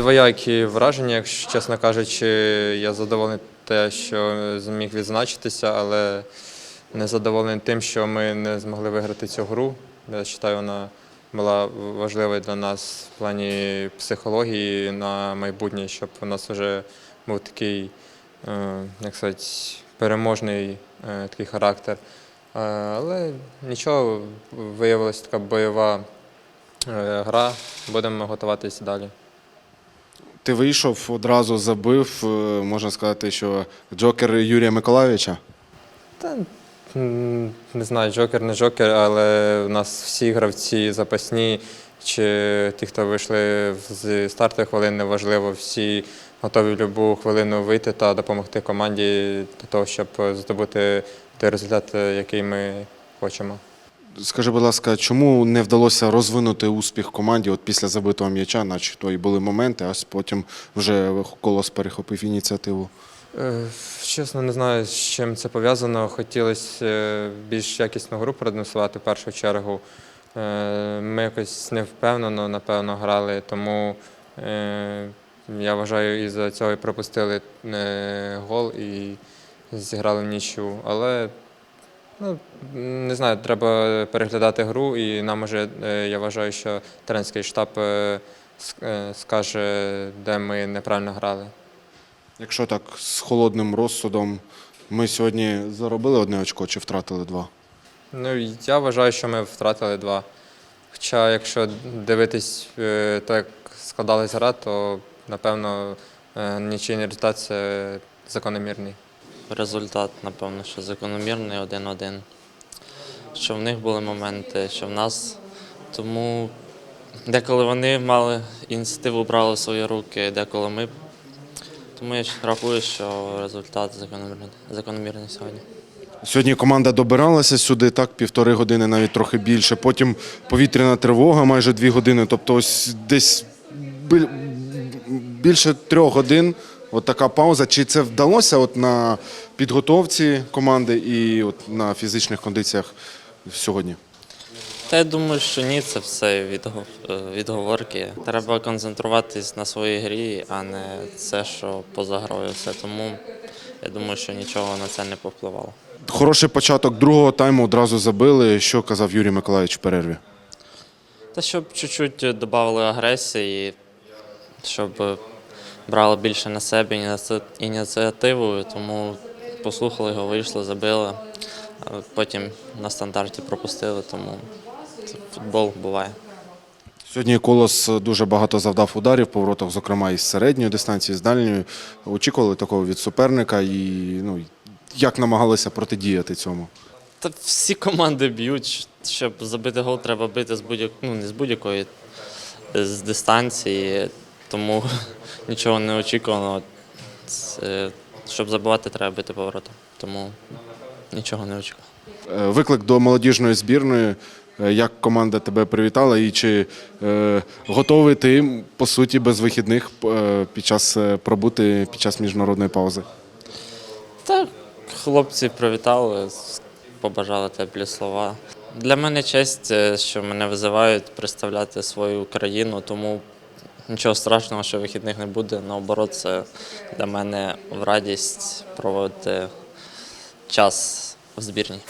Двоякі враження, якщо чесно кажучи, я задоволений те, що зміг відзначитися, але не задоволений тим, що ми не змогли виграти цю гру. Я вважаю, вона була важливою для нас в плані психології на майбутнє, щоб у нас вже був такий, е, як сказати, переможний е, такий характер. Е, Але нічого, виявилася така бойова гра. Будемо готуватися далі. Ти вийшов, одразу забив, е, можна сказати, що Джокер Юрія Миколайовича. Та не знаю, джокер, не джокер, але у нас всі гравці запасні, чи ті, хто вийшли з стартової хвилини, неважливо, всі готові в будь-яку хвилину вийти та допомогти команді для того, щоб здобути той результат, який ми хочемо. Скажи, будь ласка, чому не вдалося розвинути успіх команді от після забитого м'яча, наче і були моменти, а потім вже колос перехопив ініціативу? Е, Чесно, не знаю, з чим це пов'язано. Хотілося е, більш якісну гру продемонструвати в першу чергу. Е, Ми якось невпевнено, напевно, грали, тому я вважаю, із-за цього і пропустили гол і зіграли в нічю. Але ну, не знаю, треба переглядати гру, і нам уже, е, я вважаю, що тренерський штаб е, е, скаже, де ми неправильно грали. Якщо так з холодним розсудом, ми сьогодні заробили одне очко чи втратили два? Ну, я вважаю, що ми втратили два. Хоча, якщо дивитись так, як складалась гра, то напевно нічийний результат це закономірний. Результат, напевно, що закономірний 1-1. Що в них були моменти, що в нас. Тому деколи вони мали ініціативу брали в свої руки, деколи ми. Тому я рахую, що результат закономірний, закономірний сьогодні. Сьогодні команда добиралася сюди так півтори години, навіть трохи більше. Потім повітряна тривога майже дві години. Тобто, ось десь більше трьох годин. От така пауза. Чи це вдалося от на підготовці команди і от на фізичних кондиціях сьогодні? Та я думаю, що ні, це все е, відговорки. Треба концентруватись на своїй грі, а не це, що поза грою все. Тому я думаю, що нічого на це не повпливало. Хороший початок другого тайму одразу забили. Що казав Юрій Миколаївич в перерві? Та щоб чуть-чуть додали агресії, щоб е, брали більше на себе ініці- ініціативу, тому послухали його, вийшли, забили, а потім на стандарті пропустили, тому футбол буває. Сьогодні Колос дуже багато завдав ударів по воротах, зокрема із середньої дистанції, з дальньої. Очікували такого від суперника і ну, як намагалися протидіяти цьому. Та всі команди б'ють, щоб забити гол, треба бити з будь ну, не з будь-якої з дистанції, тому нічого не очікувано. Це, щоб забивати, треба бити поворотом. Тому нічого не очікував. Е, Виклик до молодіжної збірної. Е, Як команда тебе привітала, і чи е, готовий ти по суті без вихідних е, під час е, пробути під час міжнародної паузи? Так, хлопці привітали, побажали теплі слова. Для мене честь, що мене визивають представляти свою країну, тому нічого страшного, що вихідних не буде. Наоборот, це для мене в радість проводити час в збірній.